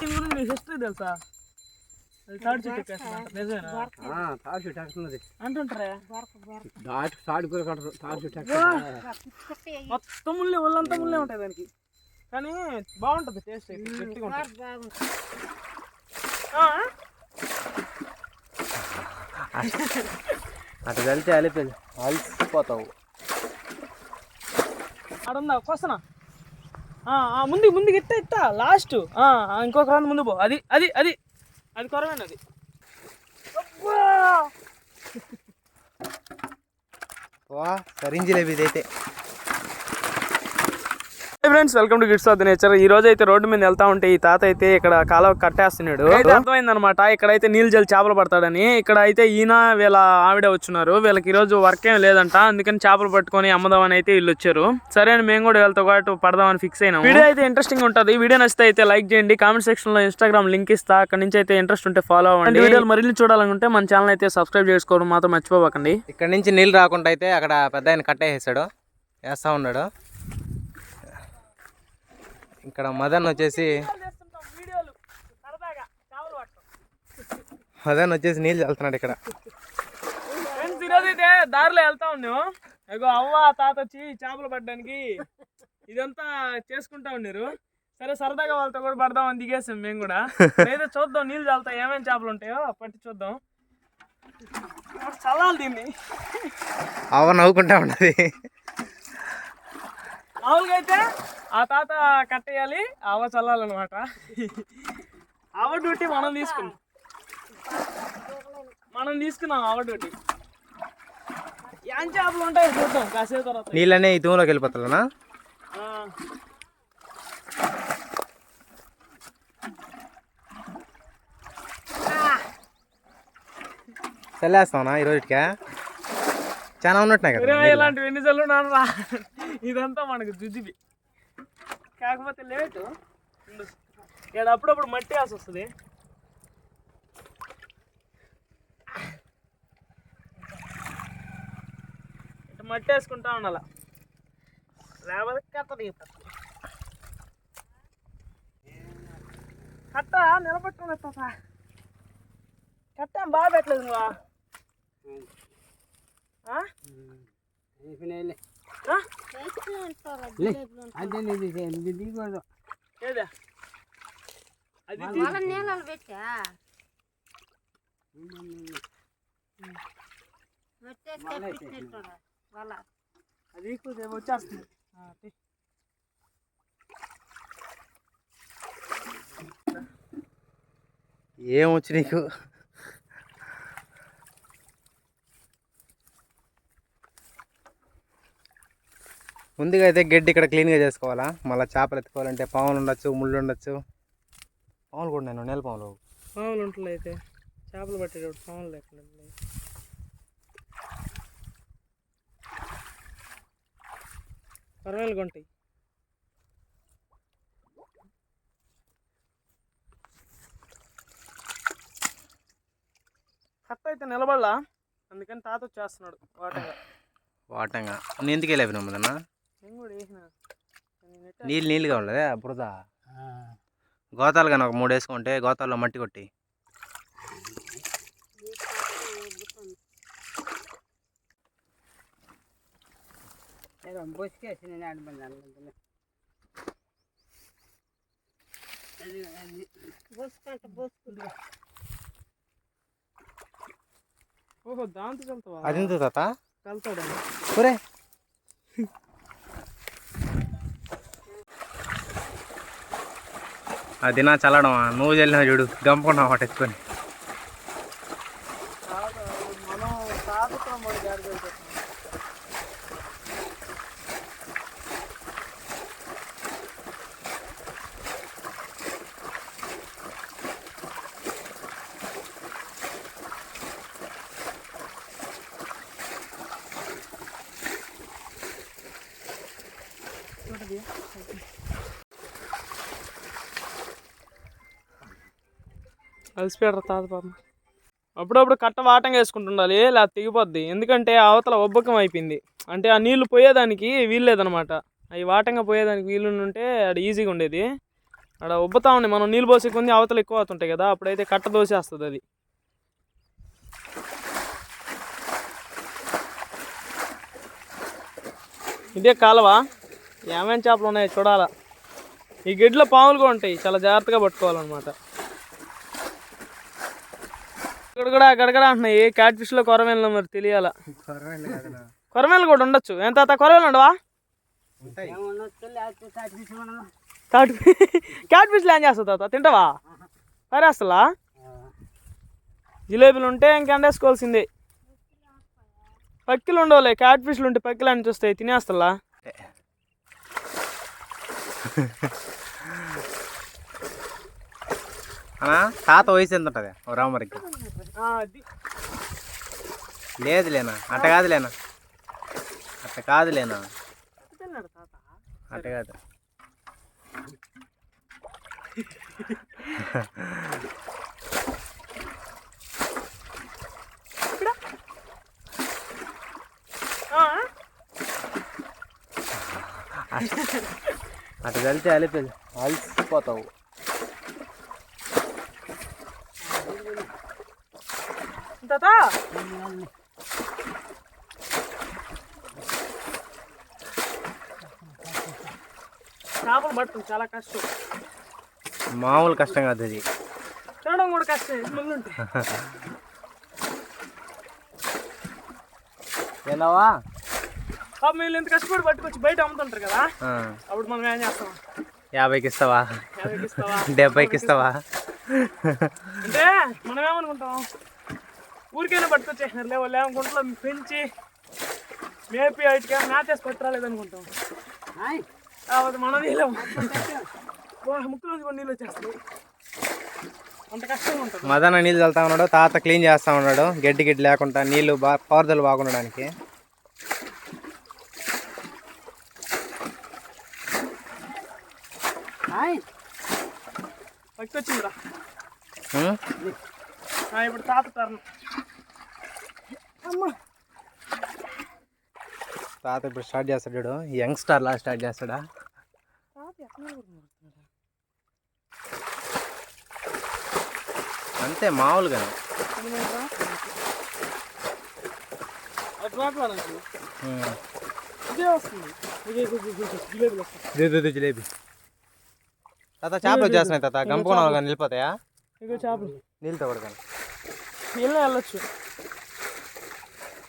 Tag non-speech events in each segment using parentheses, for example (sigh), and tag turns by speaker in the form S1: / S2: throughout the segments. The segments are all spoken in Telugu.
S1: దీని గురించి హిస్టరీ తెలుసా? అది తాడి చెట్టు ఎక్కేస్తుందంట నిజమేనా?
S2: తాడు చెట్టు ఎక్కుతున్నది
S1: అంటుంటారా?
S2: దాటి తాడు కూడా కట్టరు తాడు చెట్టు
S1: మొత్తం ముళ్ళే ఒళ్ళంతా ముళ్ళే ఉంటాయి దానికి. కానీ బాగుంటుంది టేస్ట్ అయితే గట్టిగా ఉంటుంది. ఆ?
S2: అటు వెళ్తే అలిపోయింది అలసిపోతావు
S1: ఆడుందా వస్తున్నా ఆ, ముందుకు ఇత్త ఇత్త లాస్ట్ ఇంకొక రౌండ్ ముందు పో. అది అది అది. అది కొరవేనా అది. అబ్బా!
S2: వా సరింజిలేవి ఇదైతే
S1: friends welcome to kids of nature. ఈ రోజు అయితే రోడ్డు మీద వెళ్తా ఉంటే ఈ తాత అయితే ఇక్కడ కాలువ కట్టేస్తున్నాడు. అయితే అర్థమైంది అనమాట ఇక్కడైతే నీళ్ళు జల్లి చేపలు పడతాడని. ఇక్కడ అయితే ఈయన వీళ్ళ ఆవిడ వచ్చున్నారు వీళ్ళకి ఈ రోజు వర్క్ ఏం లేదంట. అందుకని చేపలు పట్టుకొని అమ్మదామని అయితే వీళ్ళు వచ్చారు. సరే అని మేము కూడా వీళ్ళతో పాటు పడదామని ఫిక్స్ అయినాం వీడియో అయితే ఇంట్రెస్టింగ్ ఉంటుంది. వీడియో నచ్చితే అయితే లైక్ చేయండి. కామెంట్ సెక్షన్లో ఇన్స్టాగ్రామ్ లింక్ ఇస్తా. అక్కడ నుంచి అయితే ఇంట్రెస్ట్ ఉంటే ఫాలో అవ్వండి. వీడియోలు మరిన్ని చూడాలనుకుంటే మన ఛానల్ అయితే సబ్స్క్రైబ్ చేసుకోవడం మాత్రం మర్చిపోకండి
S2: ఇక్కడ నుంచి నీళ్ళు రాకుండా అయితే అక్కడ పెద్ద ఆయన కట్టేసాడు వేస్తా ఉన్నాడు. ఇక్కడ మదన్ వచ్చేసి మదన్ వచ్చేసి నీళ్ళు చల్లుతున్నాడు ఇక్కడ.
S1: ఈరోజు అయితే దారిలో వెళ్తా ఉన్నాం. ఇగో అవ్వ తాత వచ్చి చేపలు పట్టడానికి ఇదంతా చేసుకుంటా ఉన్నారు. సరే సరదాగా వాళ్ళతో కూడా పడదామని దిగేసాం మేము కూడా. లేదా చూద్దాం నీళ్ళు చల్లుతా ఏమేమి చేపలు ఉంటాయో పట్టి చూద్దాం. చల్లాలి దీన్ని?
S2: అవ్వ నవ్వుకుంటా ఉన్నది.
S1: మామూలుగా అయితే ఆ తాత కట్టేయాలి అవ్వ చల్లాలన్నమాట. అవ్వ డ్యూటీ మనం తీసుకున్నాం. మనం తీసుకున్నాం అవ్వ డ్యూటీ. ఏం చేపలు ఉంటాయో చూద్దాం కాసేపు తర్వాత.
S2: నీళ్ళనే ఈ తూములోకి వెళ్ళిపోతానా. చల్లేస్తావునా ఈ రోజుకి చాలా ఉన్నట్టున్నాయి కదా.
S1: ఇలాంటివి ఎన్ని చల్లు రా ఇదంతా మనకు జుజిబి. కాకపోతే లేటు ఇక్కడ అప్పుడప్పుడు మట్టి వేసి వస్తుంది. ఇట్లా మట్టి వేసుకుంటా ఉండాల. లేకపోతే కట్ట దిగుతుంది కట్ట నిలబెట్టుకుని వస్తా కట్ట బాగా పెట్టలేదు నువ్వా. అది తీ-
S3: నీళ్ళలు పెట్టా?
S1: అది వచ్చేస్తుంది.
S2: ఏమొచ్చు నీకు? ముందుగా అయితే గడ్డి ఇక్కడ క్లీన్గా చేసుకోవాలా? మళ్ళీ చేపలు ఎత్తుకోవాలంటే పాములు ఉండొచ్చు ముళ్ళు ఉండొచ్చు. పాములు కూడా నేను నేల పాములు.
S1: పాములు ఉంటాయి అయితే. చేపలు పట్టేటప్పుడు పాములు లేకుండా. పర్వాలేదు ఉంటాయి కట్ట అయితే నిలబడలా? అందుకని తాత వచ్చేస్తున్నాడు. వాటంగా.
S2: వాటంగా. నేను ఎందుకు వెళ్ళావు నమ్మదన్నా నీళ్ళు నీళ్ళుగా ఉండదే? బురద? గోతాలు కానీ ఒక మూడు వేసుకుంటే గోతాల్లో మట్టి కొట్టి.
S1: ఓహో దాంతో
S2: అది ఎందుకు తాత?
S1: వెళ్తాడు
S2: ఆ దినా చల్లడం నువ్వు చల్లినా చూడు గంపుకున్నావు వాటి ఎత్తుకొని
S1: మనం తాతతో మన జాగ్రత్త వెళ్తాం అలసిపోయాడు తాత పాపం. అప్పుడప్పుడు కట్ట వాటంగా వేసుకుంటుండాలి లేకపోతే తెగిపోద్ది. ఎందుకంటే అవతల ఒబ్బకం అయిపోయింది. అంటే ఆ నీళ్ళు పోయేదానికి వీల్లేదనమాట అవి వాటంగా పోయేదానికి వీలు ఉంటే అది ఈజీగా ఉండేది. అక్కడ ఉబ్బతా ఉండే మనం నీళ్ళు పోసే కొన్ని అవతలు ఎక్కువ అవుతుంటాయి కదా అప్పుడైతే కట్ట దోసేస్తుంది అది. ఇదే కాలువ? ఏమేమి చేపలు ఉన్నాయో చూడాలా. ఈ గిడ్లో పాములుగా కూడా ఉంటాయి. చాలా జాగ్రత్తగా పట్టుకోవాలన్నమాట. ఇక్కడ కూడా కూడా అంటున్నాయి. క్యాట్ ఫిష్లో కొరమేళ్ళు మరి తెలియాల.
S2: కొరమేళ్ళు
S1: కూడా ఉండొచ్చు. ఎంత తాత కొరమేళ్ళు ఉండవా? తాటి క్యాట్ ఫిష్లు ఏం చేస్తావు తాత? తింటావా? పారేస్తలా? జిలేబీలు ఉంటే ఇంకెండేసుకోవాల్సిందే పక్కిలు ఉండవులే. క్యాట్ ఫిష్లు ఉంటే పక్కిలు అని చూస్తాయి తినేస్తలా?
S2: అన్నా తాత వయసు ఎంత ఉంటుంది రామరికి లేదు లేనా? అట్ట కాదు లేనా? అట్ట కాదు లేనా? అట్ట కాదు. అట్ట కలిసి అలిపి అలసిపోతావు.
S1: తాత చేపలు పట్టడం చాలా కష్టం.
S2: మామూలు కష్టం కాదు అది.
S1: చూడడం కూడా కష్టం ఉంటాయి
S2: ఏనావా?
S1: పాపం వీళ్ళు ఎంత కష్టపడి పట్టుకొచ్చి బయట అమ్ముతుంటారు కదా. అప్పుడు మనం ఏం చేస్తాం?
S2: యాభైకి ఇస్తావా డెబ్బైకి ఇస్తావా
S1: అంటే మనం ఏమనుకుంటాం? ఊరికైనా పట్టుకొచ్చేసినారు. లేవు లేవు గుంటలో పెంచి మేపి వాటికి మేతేసి పట్టురాలేదనుకుంటాం కాకపోతే మనం నీళ్ళం. (laughs) ముక్కులో నుంచి కూడా నీళ్ళు వచ్చేస్తాయి అంత కష్టంగా ఉంటుంది.
S2: మదన నీళ్ళు చల్లుతా ఉన్నాడు తాత క్లీన్ చేస్తా ఉన్నాడు గడ్డి గిడ్డి లేకుండా నీళ్ళు బా పారుదల బాగుండడానికి.
S1: పట్టుకొచ్చిందిరా. ఇప్పుడు తాత తరణం అమ్మ.
S2: తాత ఇప్పుడు స్టార్ట్ చేస్తాడు చూడు. యంగ్స్టార్ లా స్టార్ట్ చేస్తాడా? అంతే మామూలుగా జిలేబీ. తాత చేపలు వచ్చేస్తున్నాయి తాత. గంపుకున్నావు కానీ వెళ్ళిపోతాయా
S1: ఇగో చేపలు.
S2: నీళ్ళతో కొడతాను
S1: నీళ్ళే వెళ్ళొచ్చు.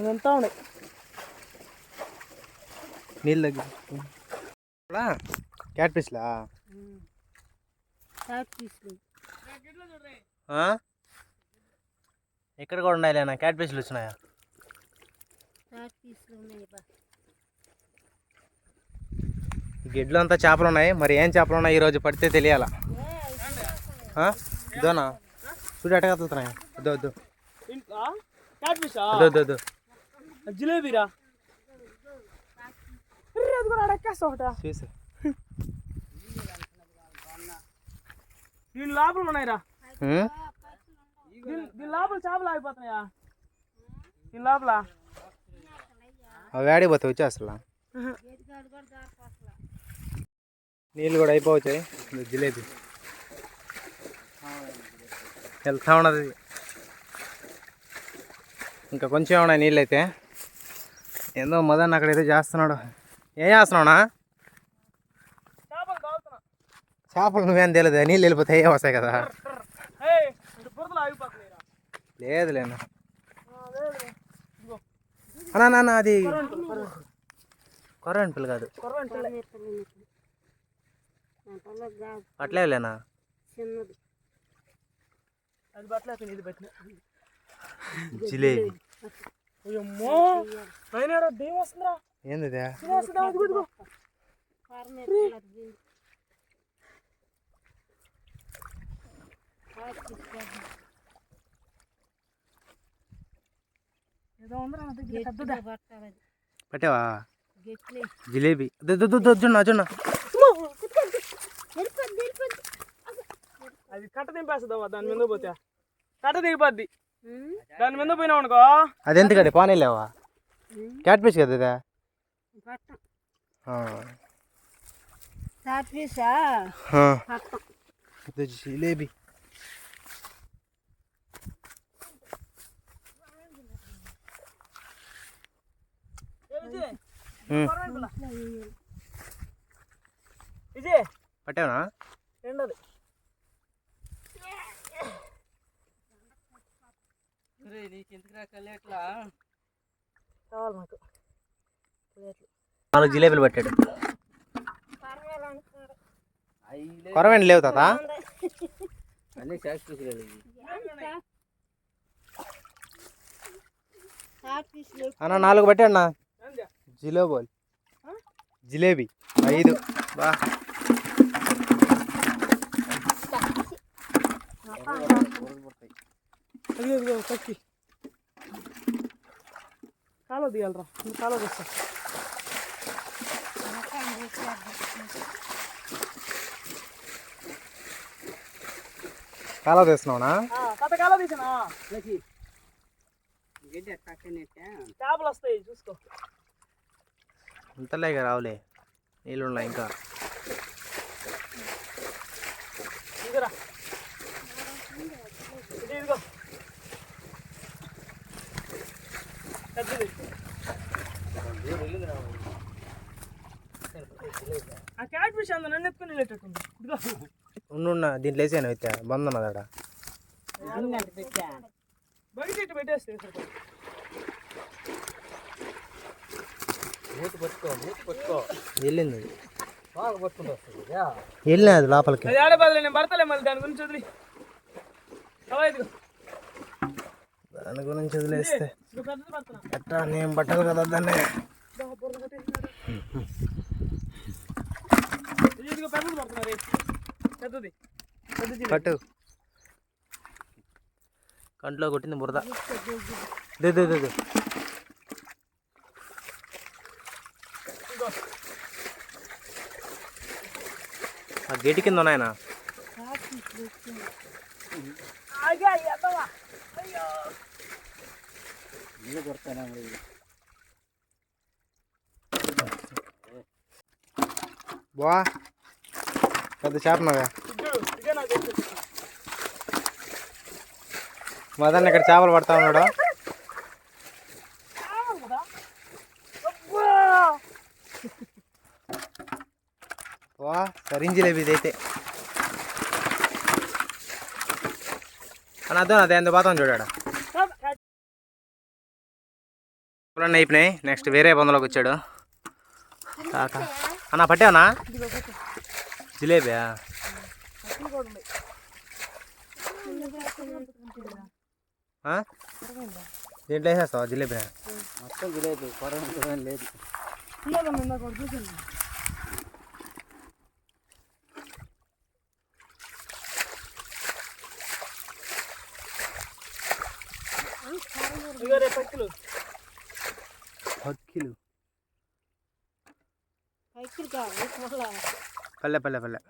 S1: ఇదంతా ఉన్నాయి
S2: నీళ్ళు దగ్గర. క్యాట్ ఫిష్లా ఇక్కడ కూడా ఉన్నాయి లేనా క్యాట్ ఫిష్లు వచ్చినాయా గిడ్లు అంతా చేపలు ఉన్నాయి మరి ఏం చేపలు ఉన్నాయి ఈరోజు పడితే తెలియాలా? ఇదోనా? చూడు ఎట్ట కదులుతున్నాయి వద్దు వద్దు
S1: జిలేబీరా? అది కూడా అడక్కేస్తా ఒకట
S2: చూసి.
S1: దీని లోపల ఉన్నాయిరా? దీని లోపల చేపలు ఆగిపోతున్నాయా? దీని లోపల?
S2: అవి ఆడిపోతాయి వచ్చి అసలు. నీళ్ళు కూడా అయిపోవచ్చాయి. జిలేబీ. వెళ్తా ఉన్నది. ఇంకా కొంచెం ఉన్నాయి నీళ్ళు అయితే ఏందో మదన్ అక్కడైతే చేస్తున్నాడు. ఏం చేస్తున్నావునా?
S1: చేపలు
S2: నువ్వేం తెలియదు నీళ్ళు వెళ్ళిపోతాయి ఏం వస్తాయి కదా?
S1: ఏయ్ ఇటు బురదలు ఆగిపోతున్నాయిరా
S2: లేదు లేనా
S1: ఆ, లేదు. ఇదిగో
S2: అన్నా నాన్న అది
S1: కరెంట్
S2: పిల్ల కాదు.
S1: కరెంటు
S2: అట్లే లేనా?
S3: చిన్నది.
S1: అది పట్టలేదు ఇది పెట్టిన.
S2: జిలేబీ.
S1: అయ్యమ్మో నాయనారా దేం వస్తుందిరా.
S2: ఏంది
S1: ఏదో ఉందిరా పెద్దదా.
S2: పట్టావా? జిలేబీ. జున్న జున్న
S1: అది కట్ట దింపేస్తుందా దాని మీద పోతే. కట్ట దిగిపోద్ది. దాని మీద పోయినావు అనుకో.
S2: అది ఎందుకండి పానీలేవా? క్యాట్ ఫిష్ కదా ఇదా? జిలేబీ. పట్టావనా
S1: రెండోది. కావాలి నాకు
S2: నాలుగు జిలేబీలు పట్టాడు. కొరవేండి లేవు తాత. అన్న నాలుగు పట్టాడు అన్న. జిలేబోల్. జిలేబీ. ఐదు. బా.
S1: అదిగో అదిగో కక్కి కాలో దిగాలరా కాలో తెస్తా.
S2: కాలువ తీస్తున్నావునా?
S1: కథ కాలో తీసినా? చేపలు వస్తాయి చూసుకో.
S2: ఇంతలేక రావులే నీళ్ళు ఉన్నాయి ఇంకా
S1: ఇదిగో పెద్దది ఆ క్యాట్ ఫిష్ అంత నన్ను ఎత్తుకుని వెళ్ళేటట్టుంది.
S2: దీంట్లో వేసాను అయితే. బంద్ ఉన్నది ఆడ
S1: బయట ఇటు పెట్టేస్తే సరిపోతుంది.
S2: వెళ్ళింది. వెళ్ళినా అది లోపలికి.
S1: అది ఆడే బదులు నేను పడతలే మళ్ళీ దాని గురించి వదిలి.
S2: దాని గురించి వదిలేస్తే. ఎట్టా నేను బట్టలు కదా దాన్ని? పట్టు. కంట్లో కొట్టింది బురద. దే దే దే దే.
S1: ఇదిగో.
S2: ఆ గేటు కింద ఉన్నాయన
S1: ఆగా ఎద్దవా అయ్యో
S2: బా. పెద్ద చేప నవ్వా మదన్ ఇక్కడ చేపలు పడతా ఉన్నాడు.
S1: కావాలి కదా అబ్బా
S2: వా సరింజిలేబి ఇదైతే అని అర్థం అదే ఎంత పోతాం చూడాడు పొలం అయిపోయినాయి? నెక్స్ట్ వేరే పొందలోకి వచ్చాడు. తాత అన్న పట్టావనా? జిలేబియా? దీంట్లో వేసేస్తావా? జిలేబీ
S4: మొత్తం జిలేబీ పొరం లేదు.
S1: రే పక్కిలు
S3: పైకి కావాలి మళ్ళా.
S2: పల్లె పల్లె పల్లె.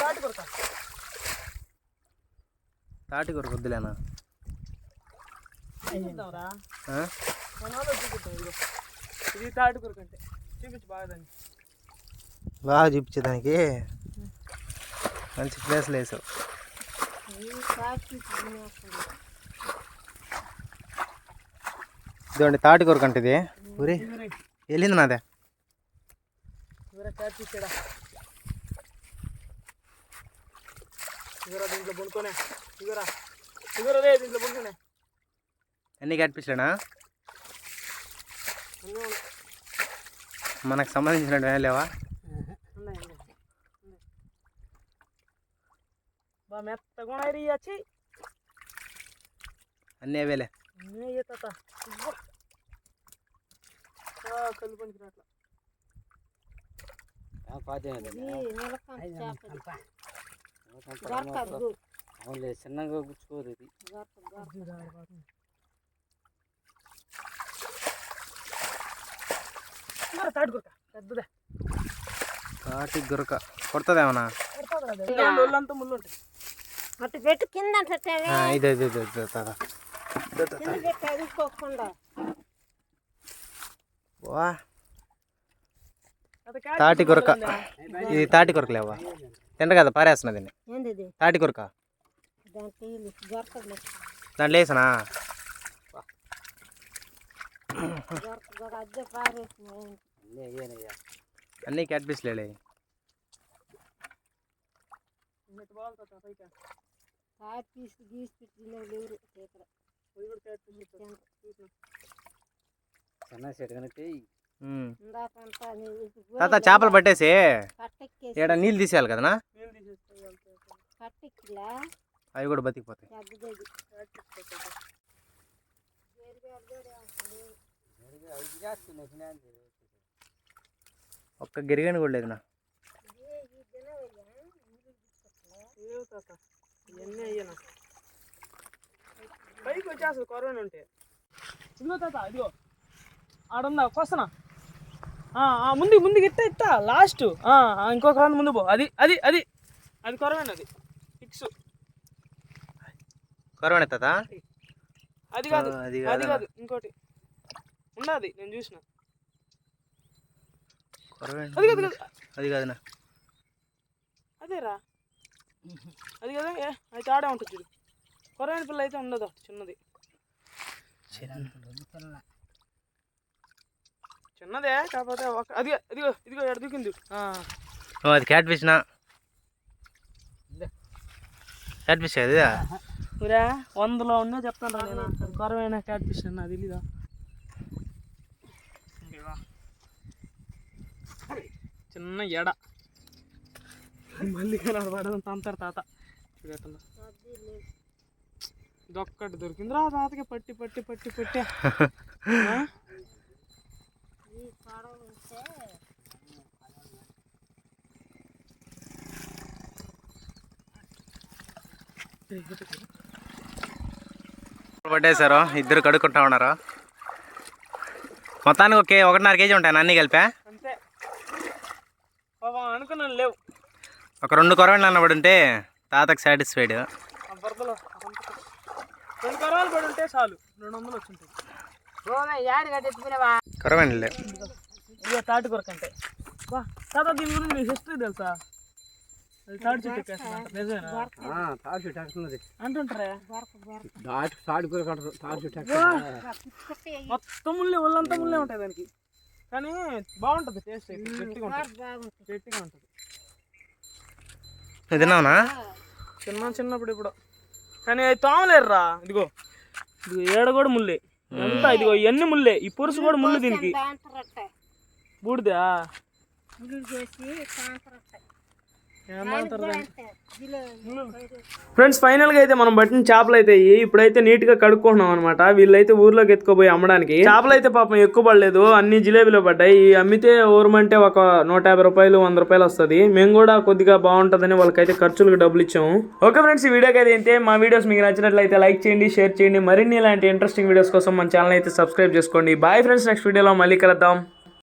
S1: తాటి కొడతా
S2: తాటి వద్దులేనా?
S1: ఇది తాటి కొరకు అంటే. చూపించు బాగా దాన్ని.
S2: బాగా చూపించే దానికి. మంచి ప్లేస్లో వేసావు ఇదిగోండి తాటి కూర కంటే ఇది. ఊరి వెళ్ళింది నాదే. అన్నీ
S1: అన్నీ ఉన్నాయి.
S2: మనకు సంబంధించినట్టు ఏం లేవా?
S1: ఉన్నాయి ఉన్నాయి. ఉన్నాయి. బా మెత్తగా ఉన్నాయి రీ వచ్చి
S2: అన్నీ అవేలే
S1: అన్నీ తాత ఇవ్వ. ఆ, కళ్ళు పనికి రాట్లా
S4: అవునులే చిన్నగా గుచ్చుకోదు ఇది.
S1: తాటి
S2: గురక కొడుతుందేమన్నా
S3: అటు పెట్టు కింద
S2: ఇదే ఇదే ఇదే ఇదే తాత.
S3: కింద పెట్టి అదుకోకుండా
S2: వా. తాటి కొరక. ఇది తాటి కొరక లేవా తింట కదా పారేస్తున్నా దీన్ని. తాటి కొరక.
S3: దాంట్లో
S2: వేసనా?
S4: అన్నీ
S2: క్యాట్ పీస్
S3: గీసి పెట్టిన లేరు ఇక్కడ
S4: చిన్న చెట్టు కనుక
S2: ఉమ్.
S3: ఇందాకంతా
S2: తాత చేపలు పట్టేసి? ఏడ నీళ్ళు తీసేయాలి కదనా?
S3: కట్టెక్కిలా?
S2: అవి కూడా బతికిపోతాయి. ఒక్క గిరిగని కూడా లేదు నా
S1: పైకి వచ్చేస్తుంది కరోనా ఉంటే. ఇదిగో తాత ఇదిగో. ఆడుందా? ఆ, ముందు ముందు ఇట్ట ఇట్ట లాస్ట్ ఇంకొక రౌండ్ ముందు పో. అది అది అది. అది కొరవేనా అది. ఫిక్స్
S2: కరువనే
S1: అది కాదు.
S2: అది.
S1: కాదు ఇంకోటి. ఉన్నది నేను చూసిన. అది కాదు కాదు.
S2: అది కాదనా
S1: అదేరా. అది కదా ఏ అయితే ఆడే ఉంటుంది చూడు. కొరవేన పిల్ల అయితే ఉండదు చిన్నది. చిన్నదే కాకపోతే ఒక అది ఇదిగో ఇదిగో ఎడ దూకింది?
S2: అది క్యాట్ ఫిష్ నా. క్యాట్ ఫిష్ అది
S1: ఊరా వందలో ఉన్నా చెప్తాను నేను. అది కొరవైన క్యాట్ ఫిష్ అన్న అది తెలీదా. చిన్న ఎడ. మళ్ళీ కనబడడం తంతారు తాత. ఇదొక్కటి దొరికింది రా తాతకి పట్టి పట్టి పట్టి పట్టి? (laughs)
S3: ఈ పడవలు ఉంటే
S2: ఇద్దరు కడుక్కుంటా ఉన్నారు? మొత్తానికి ఒకే ఒకటిన్నర కేజీ ఉంటాయి? అన్నీ కలిపా?
S1: అంతే. పాపం అనుకున్నాను లేవు.
S2: ఒక రెండు కొరవెండ్లు అన్న పడి ఉంటే తాతకు సాటిస్ఫైడ్
S1: ఆ బురదలో అదంతా. రెండు కరవాలు పడి ఉంటే చాలు. రెండు వందలు వచ్చింటాయి.
S2: కొరవెండ్లు
S1: తాటి కొరక అంటే తాత దీని గురించి హిస్టరీ తెలుసా? అది తాటి చెట్టు నిజమేనా?
S4: చెట్టు ఎక్కుతున్నది
S1: అంటుంటారే?
S4: చెట్టు
S3: పిచ్చుకుంటే
S1: మొత్తం ముళ్ళే ఒళ్ళంతా ముళ్ళే ఉంటాయి దానికి. కానీ బాగుంటుంది టేస్ట్ అయితే గట్టిగా ఉంటుంది.
S3: బాగుంటుంది
S1: గట్టిగా ఉంటుంది.
S2: తిన్నావునా?
S1: చిన్న చిన్నప్పుడు ఇప్పుడు. కానీ అవి తోమలేరురా ఇదిగో. ఇదిగో ఏడ కూడా ముళ్ళే. ఎంత ఇదిగో ఇవన్నీ ముళ్ళే. ఈ పురుసు కూడా ముళ్ళు దీనికి. బూడిదా?
S3: చేసి సాయంత్రట్ట
S1: ఏమంటారు దాన్ని?
S3: అంతే జిలో
S1: ఫ్రెండ్స్ ఫైనల్గా అయితే మనం పట్టిన చేపలు అయితే. ఇప్పుడైతే నీట్గా కడుక్కుంటున్నాం అనమాట వీళ్ళైతే ఊర్లోకి ఎత్తుకోపోయి అమ్మడానికి. చేపలు అయితే పాపం ఎక్కువ పడలేదు. అన్ని జిలేబీలో పడ్డాయి. ఈ అమ్మితే ఊరమంటే ఒక నూట యాభై రూపాయలు వంద రూపాయలు వస్తుంది. మేము కూడా కొద్దిగా బాగుంటుందని వాళ్ళకైతే ఖర్చులకు డబ్బులు ఇచ్చాము. ఓకే ఫ్రెండ్స్ ఈ వీడియోకి అయితే మా వీడియోస్ మీకు నచ్చినట్లయితే లైక్ చేయండి షేర్ చేయండి. మరిన్ని ఇలాంటి ఇంట్రెస్టింగ్ వీడియోస్ కోసం మన ఛానల్ అయితే సబ్స్క్రైబ్ చేసుకోండి. బాయ్ ఫ్రెండ్స్ నెక్స్ట్ వీడియోలో మళ్ళీ కలుద్దాం.